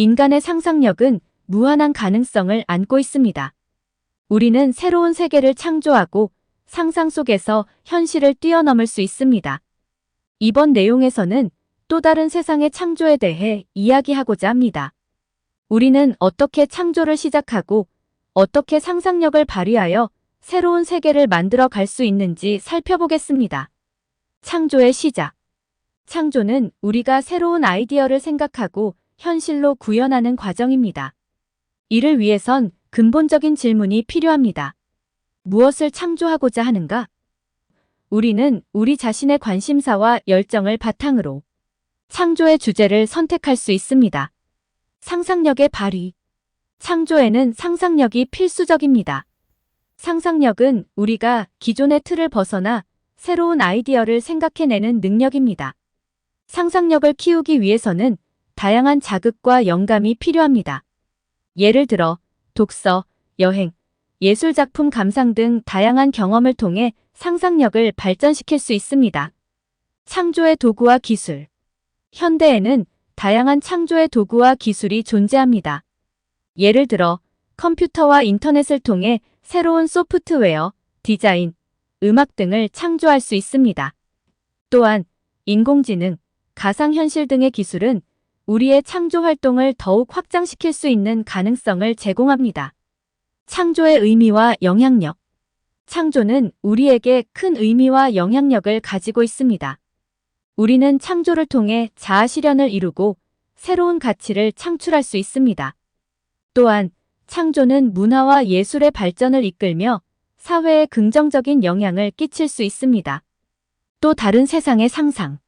인간의 상상력은 무한한 가능성을 안고 있습니다. 우리는 새로운 세계를 창조하고 상상 속에서 현실을 뛰어넘을 수 있습니다. 이번 내용에서는 또 다른 세상의 창조에 대해 이야기하고자 합니다. 우리는 어떻게 창조를 시작하고 어떻게 상상력을 발휘하여 새로운 세계를 만들어 갈 수 있는지 살펴보겠습니다. 창조의 시작. 창조는 우리가 새로운 아이디어를 생각하고 현실로 구현하는 과정입니다. 이를 위해선 근본적인 질문이 필요합니다. 무엇을 창조하고자 하는가? 우리는 우리 자신의 관심사와 열정을 바탕으로 창조의 주제를 선택할 수 있습니다. 상상력의 발휘. 창조에는 상상력이 필수적입니다. 상상력은 우리가 기존의 틀을 벗어나 새로운 아이디어를 생각해내는 능력입니다. 상상력을 키우기 위해서는 다양한 자극과 영감이 필요합니다. 예를 들어 독서, 여행, 예술작품 감상 등 다양한 경험을 통해 상상력을 발전시킬 수 있습니다. 창조의 도구와 기술. 현대에는 다양한 창조의 도구와 기술이 존재합니다. 예를 들어 컴퓨터와 인터넷을 통해 새로운 소프트웨어, 디자인, 음악 등을 창조할 수 있습니다. 또한 인공지능, 가상현실 등의 기술은 우리의 창조 활동을 더욱 확장시킬 수 있는 가능성을 제공합니다. 창조의 의미와 영향력. 창조는 우리에게 큰 의미와 영향력을 가지고 있습니다. 우리는 창조를 통해 자아 실현을 이루고 새로운 가치를 창출할 수 있습니다. 또한 창조는 문화와 예술의 발전을 이끌며 사회에 긍정적인 영향을 끼칠 수 있습니다. 또 다른 세상의 상상.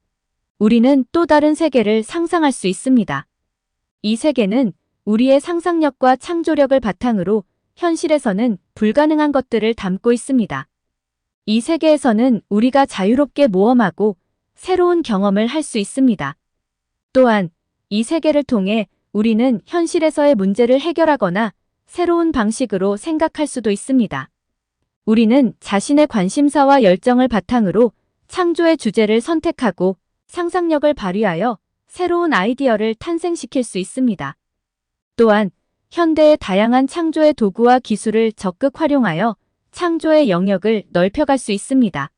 우리는 또 다른 세계를 상상할 수 있습니다. 이 세계는 우리의 상상력과 창조력을 바탕으로 현실에서는 불가능한 것들을 담고 있습니다. 이 세계에서는 우리가 자유롭게 모험하고 새로운 경험을 할 수 있습니다. 또한 이 세계를 통해 우리는 현실에서의 문제를 해결하거나 새로운 방식으로 생각할 수도 있습니다. 우리는 자신의 관심사와 열정을 바탕으로 창조의 주제를 선택하고 상상력을 발휘하여 새로운 아이디어를 탄생시킬 수 있습니다. 또한 현대의 다양한 창조의 도구와 기술을 적극 활용하여 창조의 영역을 넓혀갈 수 있습니다.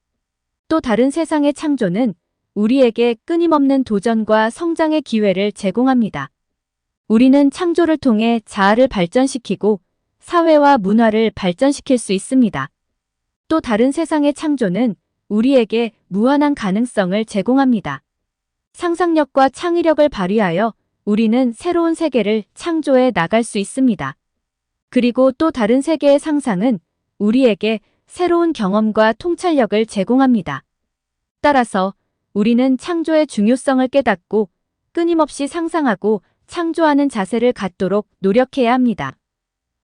또 다른 세상의 창조는 우리에게 끊임없는 도전과 성장의 기회를 제공합니다. 우리는 창조를 통해 자아를 발전시키고 사회와 문화를 발전시킬 수 있습니다. 또 다른 세상의 창조는 우리에게 무한한 가능성을 제공합니다. 상상력과 창의력을 발휘하여 우리는 새로운 세계를 창조해 나갈 수 있습니다. 그리고 또 다른 세계의 상상은 우리에게 새로운 경험과 통찰력을 제공합니다. 따라서 우리는 창조의 중요성을 깨닫고 끊임없이 상상하고 창조하는 자세를 갖도록 노력해야 합니다.